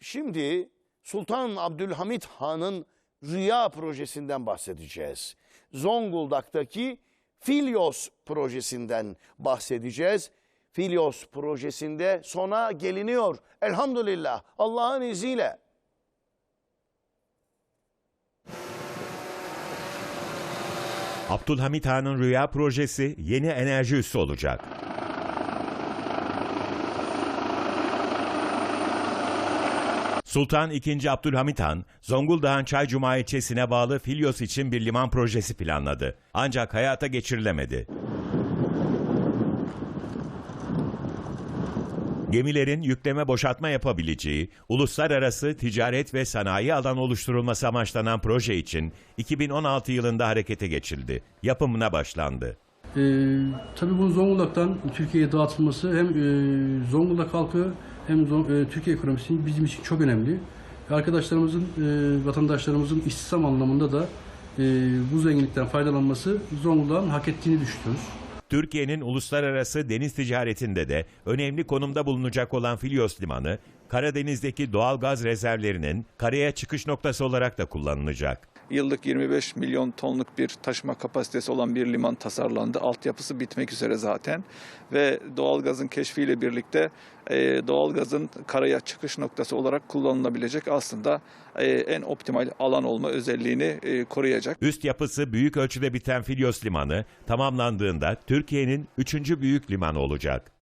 Şimdi Sultan Abdülhamit Han'ın Rüya projesinden bahsedeceğiz. Zonguldak'taki Filyos projesinden bahsedeceğiz. Filyos projesinde sona geliniyor. Elhamdülillah Allah'ın izniyle. Abdülhamit Han'ın rüya projesi yeni enerji üssü olacak. Sultan II. Abdülhamit Han, Zonguldak'ın Çaycuma ilçesine bağlı Filyos için bir liman projesi planladı. Ancak hayata geçirilemedi. Gemilerin yükleme boşaltma yapabileceği, uluslararası ticaret ve sanayi alan oluşturulması amaçlanan proje için 2016 yılında harekete geçildi. Yapımına başlandı. Ee, tabii bunun Zonguldak'tan Türkiye'ye dağıtılması hem e, Zonguldak halkı hem e, Türkiye ekonomisi bizim için çok önemli. Arkadaşlarımızın, e, vatandaşlarımızın istihdam anlamında da e, bu zenginlikten faydalanması Zonguldak'ın hak ettiğini düşünüyoruz. Türkiye'nin uluslararası deniz ticaretinde de önemli konumda bulunacak olan Filyos Limanı, Karadeniz'deki doğal gaz rezervlerinin karaya çıkış noktası olarak da kullanılacak. Yıllık 25 milyon tonluk bir taşıma kapasitesi olan bir liman tasarlandı. Altyapısı bitmek üzere zaten ve doğalgazın keşfiyle birlikte e, doğalgazın karaya çıkış noktası olarak kullanılabilecek aslında e, en optimal alan olma özelliğini e, koruyacak. Üst yapısı büyük ölçüde biten Filyos Limanı tamamlandığında Türkiye'nin üçüncü büyük limanı olacak.